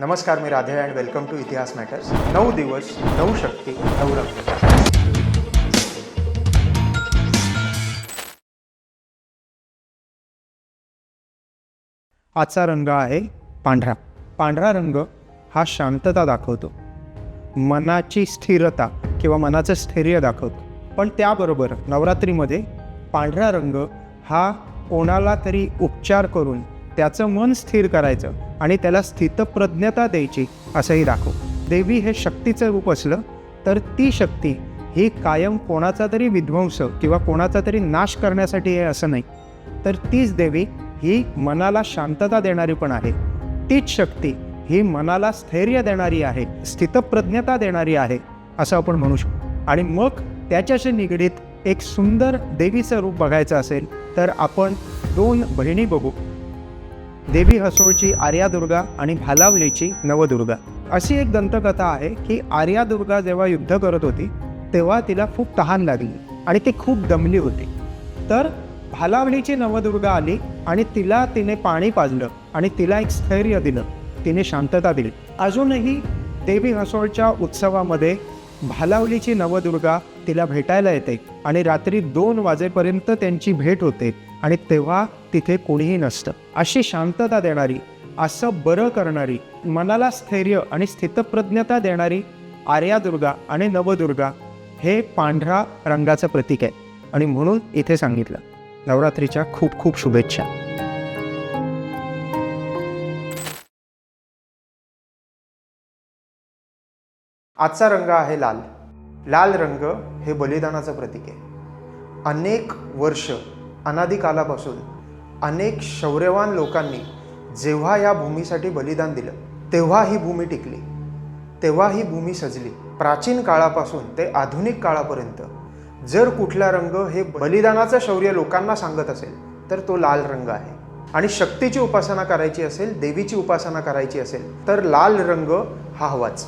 नमस्कार मी Radhe and welcome to Itihas matters नऊ दिवस नऊ शक्ती नऊ रंग. आजचा रंग आहे पांढरा. पांढरा रंग हा शांतता दाखवतो. मनाची स्थिरता किंवा मनाचं स्थैर्य दाखवतो. पण त्याबरोबर नवरात्रीमध्ये पांढरा रंग हा कोणाला तरी उपचार करून त्याचं मन स्थिर करायचं आणि त्याला स्थितप्रज्ञता द्यायची असंही दाखव. देवी हे शक्तीचं रूप असलं तर ती शक्ती ही कायम कोणाचा तरी विध्वंस किंवा कोणाचा तरी नाश करण्यासाठी आहे असं नाही. तर तीच देवी ही मनाला शांतता देणारी पण आहे. तीच शक्ती ही मनाला स्थैर्य देणारी आहे स्थितप्रज्ञता देणारी आहे असं आपण म्हणू शकतो. आणि मग त्याच्याशी निगडीत एक सुंदर देवीचं रूप बघायचं असेल तर आपण दोन बहिणी बघू. देवी हसोळची आर्यादुर्गा आणि भालावलीची नवदुर्गा. अशी एक दंतकथा आहे की आर्यादुर्गा जेव्हा युद्ध करत होती तेव्हा तिला खूप तहान लागली आणि ती खूप दमली होती. तर भालावलीची नवदुर्गा आली आणि तिला तिने पाणी पाजलं आणि तिला एक स्थैर्य दिलं. तिने शांतता दिली. अजूनही देवी हसोळच्या उत्सवामध्ये भालावलीची नवदुर्गा तिला भेटायला येते आणि रात्री दोन वाजेपर्यंत त्यांची भेट होते आणि तेव्हा तिथे कोणीही नसतं. अशी शांतता देणारी असं बरं करणारी मनाला स्थैर्य आणि स्थितप्रज्ञता देणारी आर्यादुर्गा आणि नवदुर्गा हे पांढरा रंगाचं प्रतीक आहे. आणि म्हणून इथे सांगितलं नवरात्रीच्या खूप खूप शुभेच्छा. आजचा रंग आहे लाल. लाल रंग हे बलिदानाचं प्रतीक आहे. अनेक वर्ष अनादिकालापासून अनेक शौर्यवान लोकांनी जेव्हा या भूमीसाठी बलिदान दिलं तेव्हा ही भूमी टिकली. तेव्हा ही भूमी सजली. प्राचीन काळापासून ते आधुनिक काळापर्यंत. जर कुठला रंग हे बलिदानाचं शौर्य लोकांना सांगत असेल तर तो लाल रंग आहे. आणि शक्तीची उपासना करायची असेल देवीची उपासना करायची असेल तर लाल रंग हा हवाच.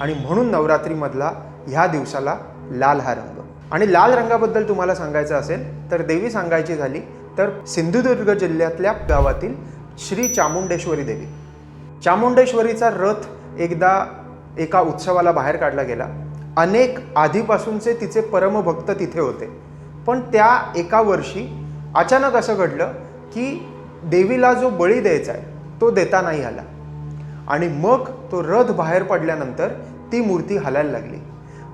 आणि म्हणून नवरात्रीमधला ह्या दिवसाला लाल हा रंग. आणि लाल रंगाबद्दल तुम्हाला सांगायचं असेल तर देवी सांगायची झाली तर सिंधुदुर्ग जिल्ह्यातल्या गावातील श्री चामुंडेश्वरी देवी. चामुंडेश्वरीचा रथ एकदा एका उत्सवाला बाहेर काढला गेला. अनेक आधीपासूनचे तिचे परमभक्त तिथे होते. पण त्या एका वर्षी अचानक असं घडलं की देवीला जो बळी द्यायचा आहे तो देता नाही आला. आणि मग तो रथ बाहेर पडल्यानंतर ती मूर्ती हलायला लागली.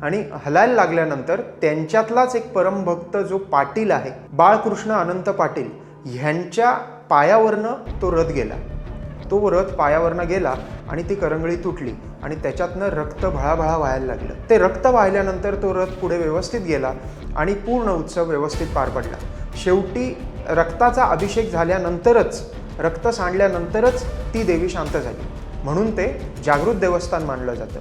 आणि हलायला लागल्यानंतर त्यांच्यातलाच एक परमभक्त जो पाटील आहे बाळकृष्ण अनंत पाटील ह्यांच्या पायावरनं तो रथ गेला. तो रथ पायावरनं गेला आणि ती करंगळी तुटली आणि त्याच्यातनं रक्त भळाभळा व्हायला लागलं. ते रक्त वाहिल्यानंतर तो रथ पुढे व्यवस्थित गेला आणि पूर्ण उत्सव व्यवस्थित पार पडला. शेवटी रक्ताचा अभिषेक झाल्यानंतरच रक्त सांडल्यानंतरच ती देवी शांत झाली. म्हणून ते जागृत देवस्थान मानलं जातं.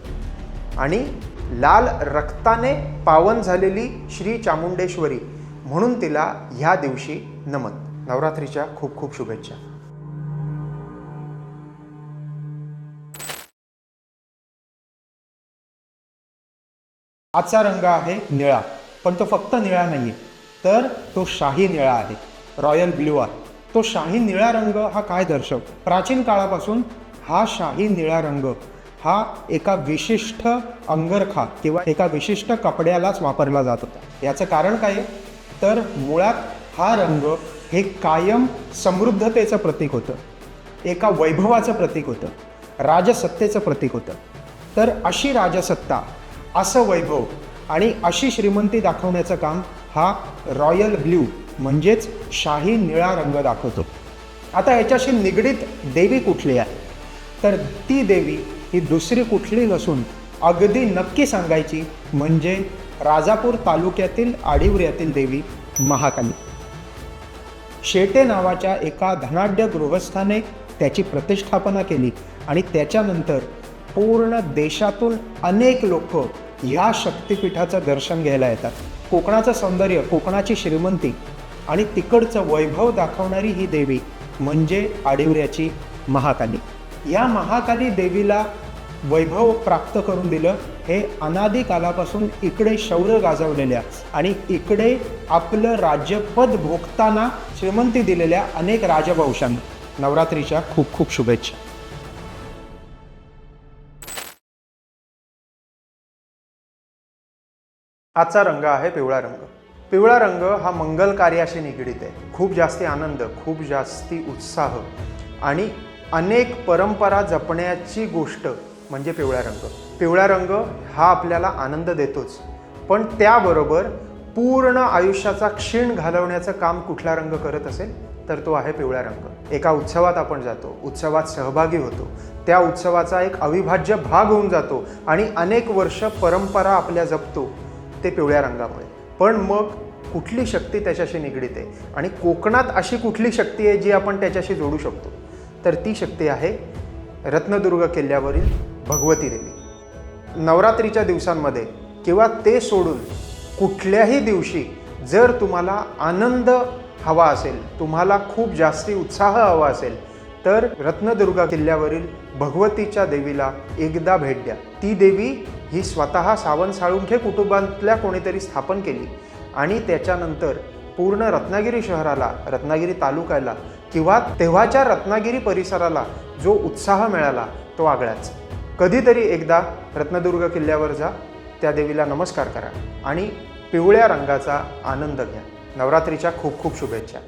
आणि लाल रक्ताने पावन झालेली श्री चामुंडेश्वरी म्हणून तिला ह्या दिवशी नमन नवरात्रीच्या खूप खूप शुभेच्छा. आजचा रंग आहे निळा पण तो फक्त निळा नाही तर तो शाही निळा आहे. रॉयल ब्ल्यू आहे. तो शाही निळा रंग हा काय दर्शवतो प्राचीन काळापासून हा शाही निळा रंग हा एका विशिष्ट अंगरखा किंवा एका विशिष्ट कपड्यालाच वापरला जात होता. याचं कारण काय तर मुळात हा रंग हे कायम समृद्धतेचं प्रतीक होतं. एका वैभवाचं प्रतीक होतं. राजसत्तेचं प्रतीक होतं. तर अशी राजसत्ता असं वैभव आणि अशी श्रीमंती दाखवण्याचं काम हा रॉयल ब्ल्यू म्हणजेच शाही निळा रंग दाखवतो. आता याच्याशी निगडीत देवी कुठली आहे? तर ती देवी ही दुसरी कुठली नसून अगदी नक्की सांगायची म्हणजे राजापूर तालुक्यातील आडिवऱ्यातील देवी महाकाली. शेटे नावाच्या एका धनाढ्य गृहस्थाने त्याची प्रतिष्ठापना केली आणि त्याच्यानंतर पूर्ण देशातून अनेक लोक ह्या शक्तिपीठाचं दर्शन घ्यायला येतात. कोकणाचं सौंदर्य कोकणाची श्रीमंती आणि तिकडचं वैभव दाखवणारी ही देवी म्हणजे आडिवऱ्याची महाकाली. या महाकाली देवीला वैभव प्राप्त करून दिलं. हे अनादी कालापासून इकडे शौर्य गाजवलेल्या आणि इकडे आपलं राज्यपद भोगताना श्रीमंती दिलेल्या अनेक राजवंशांना. नवरात्रीच्या खूप खूप शुभेच्छा. आजचा रंग आहे पिवळा रंग. पिवळा रंग हा मंगल कार्याशी निगडीत आहे. खूप जास्ती आनंद खूप जास्ती उत्साह आणि अनेक परंपरा जपण्याची गोष्ट म्हणजे पिवळा रंग. पिवळा रंग हा आपल्याला आनंद देतोच. पण त्याबरोबर पूर्ण आयुष्याचा क्षीण घालवण्याचं काम कुठला रंग करत असेल? तर तो आहे पिवळा रंग. एका उत्सवात आपण जातो. उत्सवात सहभागी होतो. त्या उत्सवाचा एक अविभाज्य भाग होऊन जातो आणि अनेक वर्ष परंपरा आपल्या जपतो ते पिवळ्या रंगामुळे. पण मग कुठली शक्ती त्याच्याशी निगडीत आहे? आणि कोकणात अशी कुठली शक्ती आहे जी आपण त्याच्याशी जोडू शकतो? तर ती शक्ती आहे रत्नदुर्ग किल्ल्यावरील भगवती देवी. नवरात्रीच्या दिवसांमध्ये किंवा ते सोडून कुठल्याही दिवशी जर तुम्हाला आनंद हवा असेल तुम्हाला खूप जास्ती उत्साह हवा असेल तर रत्नदुर्ग किल्ल्यावरील भगवतीच्या देवीला एकदा भेट द्या. ती देवी ही स्वतः सावंत साळुंखे कुटुंबातल्या कोणीतरी स्थापन केली आणि त्याच्यानंतर पूर्ण रत्नागिरी शहराला रत्नागिरी तालुक्याला किंवा तेव्हाच्या रत्नागिरी परिसराला जो उत्साह मिळाला तो आगळाच. कधीतरी एकदा रत्नदुर्ग किल्ल्यावर जा त्या देवीला नमस्कार करा आणि पिवळ्या रंगाचा आनंद घ्या. नवरात्रीच्या खूप खूप शुभेच्छा.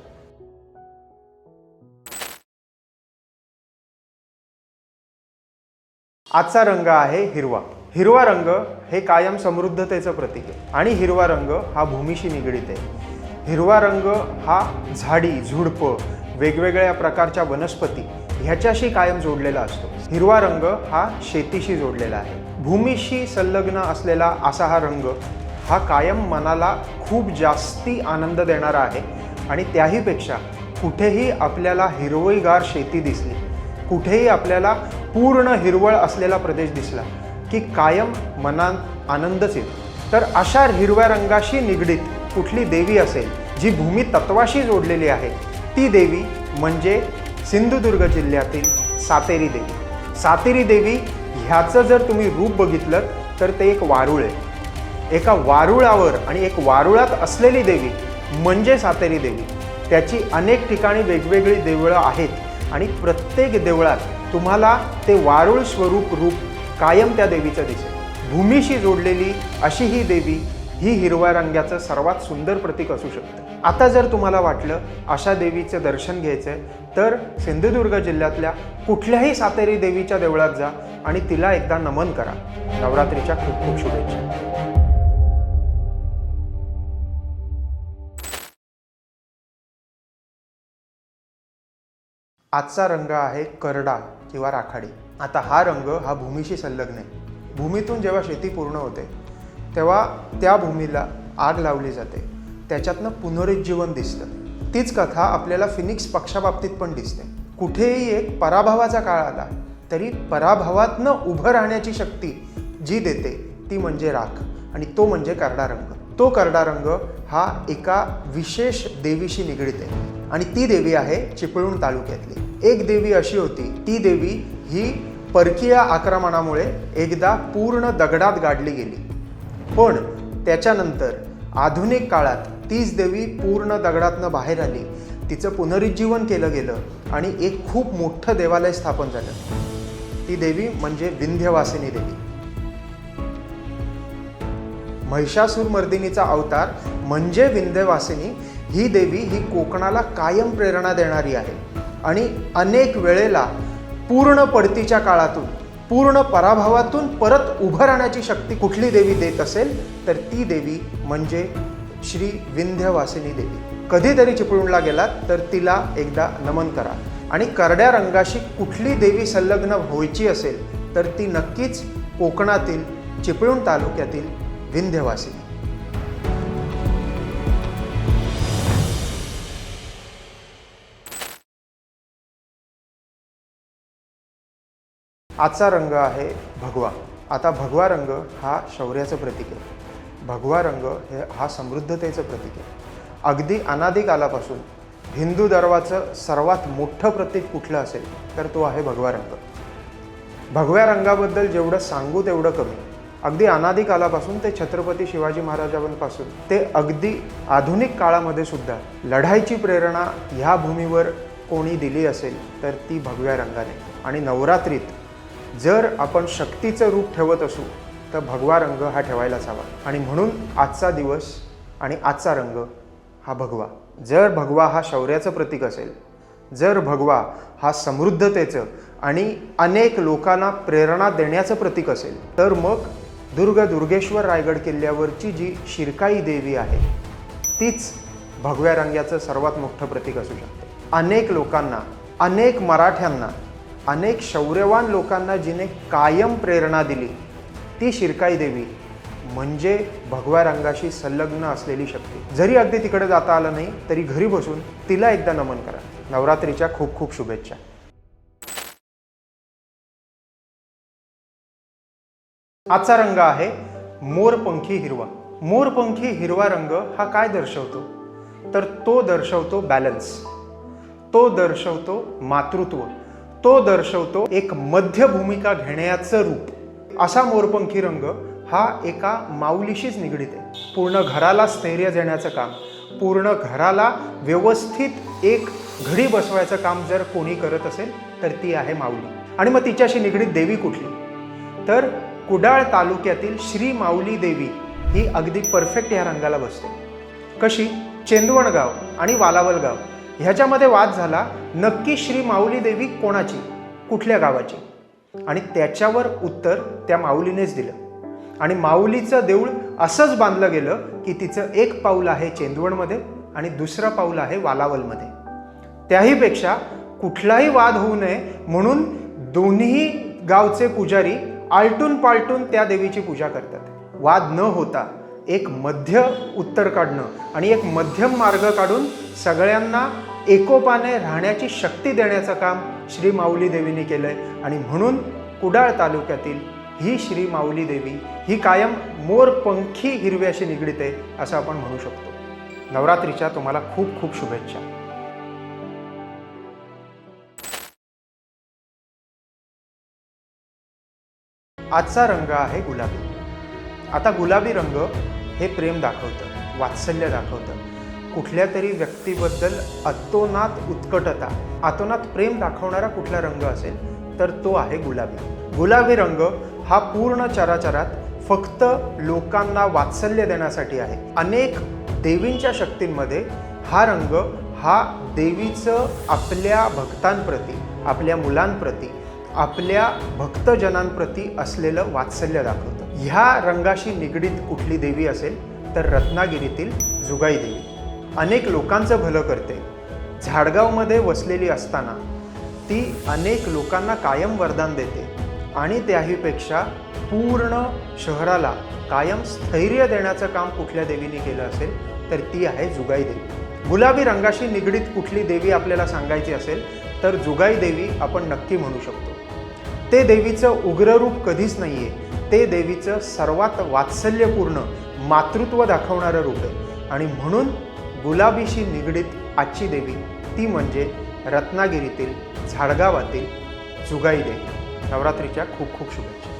आजचा रंग आहे हिरवा. हिरवा रंग हे कायम समृद्धतेचं प्रतीक आहे आणि हिरवा रंग हा भूमीशी निगडीत आहे. हिरवा रंग हा झाडी झुडपं वेगवेगळ्या प्रकारच्या वनस्पती ह्याच्याशी कायम जोडलेला असतो. हिरवा रंग हा शेतीशी जोडलेला आहे. भूमीशी संलग्न असलेला असा हा रंग हा कायम मनाला खूप जास्ती आनंद देणारा आहे आणि त्याहीपेक्षा कुठेही आपल्याला हिरवईगार शेती दिसली कुठेही आपल्याला पूर्ण हिरवळ असलेला प्रदेश दिसला की कायम मनात आनंदच येतो. तर अशा हिरव्या रंगाशी निगडीत कुठली देवी असेल जी भूमी तत्वाशी जोडलेली आहे ती देवी म्हणजे सिंधुदुर्ग जिल्ह्यातील सातेरी देवी. सातेरी देवी ह्याचं जर तुम्ही रूप बघितलं तर ते एक वारुळ आहे. एका वारुळावर आणि एक वारुळात असलेली देवी म्हणजे सातेरी देवी. त्याची अनेक ठिकाणी वेगवेगळी देवळं आहेत आणि प्रत्येक देवळात तुम्हाला ते वारुळ स्वरूप रूप कायम त्या देवीचं दिसेल. भूमीशी जोडलेली अशी ही देवी ही हिरव्या रंगाचं सर्वात सुंदर प्रतीक असू शकतं. आता जर तुम्हाला वाटलं अशा देवीचं दर्शन घ्यायचं तर सिंधुदुर्ग जिल्ह्यातल्या कुठल्याही सातेरी देवीच्या देवळात जा आणि तिला एकदा नमन करा. नवरात्रीच्या खूप खूप शुभेच्छा. आजचा रंग आहे करडा किंवा राखाडी. आता हा रंग हा भूमीशी संलग्न आहे. भूमीतून जेव्हा शेती पूर्ण होते तेव्हा त्या भूमीला आग लावली जाते. त्याच्यातनं पुनरुज्जीवन दिसतं. तीच कथा आपल्याला फिनिक्स पक्षाबाबतीत पण दिसते. कुठेही एक पराभवाचा काळ आला तरी पराभवातनं उभं राहण्याची शक्ती जी देते ती म्हणजे राख. आणि तो म्हणजे करडा रंग तो करडा रंग हा एका विशेष देवीशी निगडीत आहे. आणि ती देवी आहे चिपळूण तालुक्यातली. एक देवी अशी होती ती देवी ही परकीय आक्रमणामुळे एकदा पूर्ण दगडात गाडली गेली. पण त्याच्यानंतर आधुनिक काळात तीच देवी पूर्ण दगडातनं बाहेर आली. तिचं पुनरुज्जीवन केलं गेलं आणि एक खूप मोठं देवालय स्थापन झालं. ती देवी म्हणजे विंध्यवासिनी देवी. महिषासूर मर्दिनीचा अवतार म्हणजे विंध्यवासिनी ही देवी ही कोकणाला कायम प्रेरणा देणारी आहे. आणि अनेक वेळेला पूर्ण पडतीच्या काळातून पूर्ण पराभवातून परत उभं राहण्याची शक्ती कुठली देवी देत असेल तर ती देवी म्हणजे श्री विंध्यवासिनी देवी. कधीतरी चिपळूणला गेलात तर तिला एकदा नमन करा. आणि करड्या रंगाशी कुठली देवी संलग्न व्हायची असेल तर ती नक्कीच कोकणातील चिपळूण तालुक्यातील विंध्यवासिनी. आजचा रंग आहे भगवा. आता भगवा रंग हा शौर्याचं प्रतीक आहे. भगवा रंग हे हा समृद्धतेचं प्रतीक आहे. अगदी अनादिकालापासून हिंदू धर्माचं सर्वात मोठं प्रतीक कुठलं असेल तर तो आहे भगवा रंग. भगव्या रंगाबद्दल जेवढं सांगू तेवढं कमी. अगदी अनादिकालापासून ते छत्रपती शिवाजी महाराजांपासून ते अगदी आधुनिक काळामध्ये सुद्धा लढाईची प्रेरणा ह्या भूमीवर कोणी दिली असेल तर ती भगव्या रंगाने. आणि नवरात्रीत जर आपण शक्तीचं रूप ठेवत असू तर भगवा रंग हा ठेवायलाच हवा आणि म्हणून आजचा दिवस आणि आजचा रंग हा भगवा. जर भगवा हा शौर्याचं प्रतीक असेल जर भगवा हा समृद्धतेचं आणि अनेक लोकांना प्रेरणा देण्याचं प्रतीक असेल तर मग दुर्ग दुर्गेश्वर रायगड किल्ल्यावरची जी शिरकाई देवी आहे तीच भगव्या रंगाचं सर्वात मोठं प्रतीक असू शकते. अनेक लोकांना अनेक मराठ्यांना अनेक शौर्यवान लोकांना जिने कायम प्रेरणा दिली ती शिरकाई देवी म्हणजे भगव्या रंगाशी संलग्न असलेली शक्ती. जरी अगदी तिकडे जाता आलं नाही तरी घरी बसून तिला एकदा नमन करा. नवरात्रीच्या खूप खूप शुभेच्छा. आजचा रंग आहे मोरपंखी हिरवा. मोरपंखी हिरवा रंग हा काय दर्शवतो? तर तो दर्शवतो बॅलन्स तो दर्शवतो मातृत्व. तो दर्शवतो एक मध्य भूमिका घेण्याचं रूप. असा मोरपंखी रंग हा एका माऊलीशीच निगडीत आहे. पूर्ण घराला स्थैर्य देण्याचं काम पूर्ण घराला व्यवस्थित एक घडी बसवायचं काम जर कोणी करत असेल तर ती आहे माऊली. आणि मग तिच्याशी निगडीत देवी कुठली? तर कुडाळ तालुक्यातील श्री माऊली देवी ही अगदी परफेक्ट ह्या रंगाला बसते. कशी? चेंदवण गाव आणि वालावल गाव. ह्याच्यामध्ये वाद झाला नक्की श्री माऊली देवी कोणाची? कुठल्या गावाची? आणि त्याच्यावर उत्तर त्या माऊलीनेच दिलं. आणि माऊलीचं देऊळ असंच बांधलं गेलं की तिचं एक पाऊल आहे चेंदवणमध्ये आणि दुसरं पाऊल आहे वालावलमध्ये. त्याहीपेक्षा कुठलाही वाद होऊ नये म्हणून दोन्ही गावचे पुजारी आलटून पालटून त्या देवीची पूजा करतात. वाद न होता एक मध्य उत्तर काढणं आणि एक मध्यम मार्ग काढून सगळ्यांना एकोपाने राहण्याची शक्ती देण्याचं काम श्री माऊली देवीने केलं आहे आणि म्हणून कुडाळ तालुक्यातील ही श्री माऊली देवी ही कायम मोरपंखी हिरव्याशी निगडीत आहे असं आपण म्हणू शकतो. नवरात्रीच्या तुम्हाला खूप खूप शुभेच्छा. आजचा रंग आहे गुलाबी. आता गुलाबी रंग हे प्रेम दाखवतं वात्सल्य दाखवतं. कुठल्या तरी व्यक्तीबद्दल अतोनात उत्कटता अतोनात प्रेम दाखवणारा कुठला रंग असेल तर तो आहे गुलाबी. गुलाबी रंग हा पूर्ण चराचरात फक्त लोकांना वात्सल्य देण्यासाठी आहे. अनेक देवींच्या शक्तींमध्ये हा रंग हा देवीचं आपल्या भक्तांप्रती आपल्या मुलांप्रती आपल्या भक्तजनांप्रती असलेलं वात्सल्य दाखवतं. ह्या रंगाशी निगडीत कुठली देवी असेल तर रत्नागिरीतील जुगाई देवी. अनेक लोकांचं भलं करते. झाडगावमध्ये वसलेली असताना ती अनेक लोकांना कायम वरदान देते आणि त्याहीपेक्षा पूर्ण शहराला कायम स्थैर्य देण्याचं काम कुठल्या देवीने केलं असेल तर ती आहे जुगाई देवी. गुलाबी रंगाशी निगडीत कुठली देवी आपल्याला सांगायची असेल तर जुगाई देवी आपण नक्की म्हणू शकतो. ते देवीचं उग्ररूप कधीच नाही आहे ते देवीचं सर्वात वात्सल्यपूर्ण मातृत्व दाखवणारं रूप आहे. आणि म्हणून गुलाबीशी निगडीत आजची देवी ती म्हणजे रत्नागिरीतील झाडगावातील जुगाई देवी. नवरात्रीच्या खूप खूप शुभेच्छा.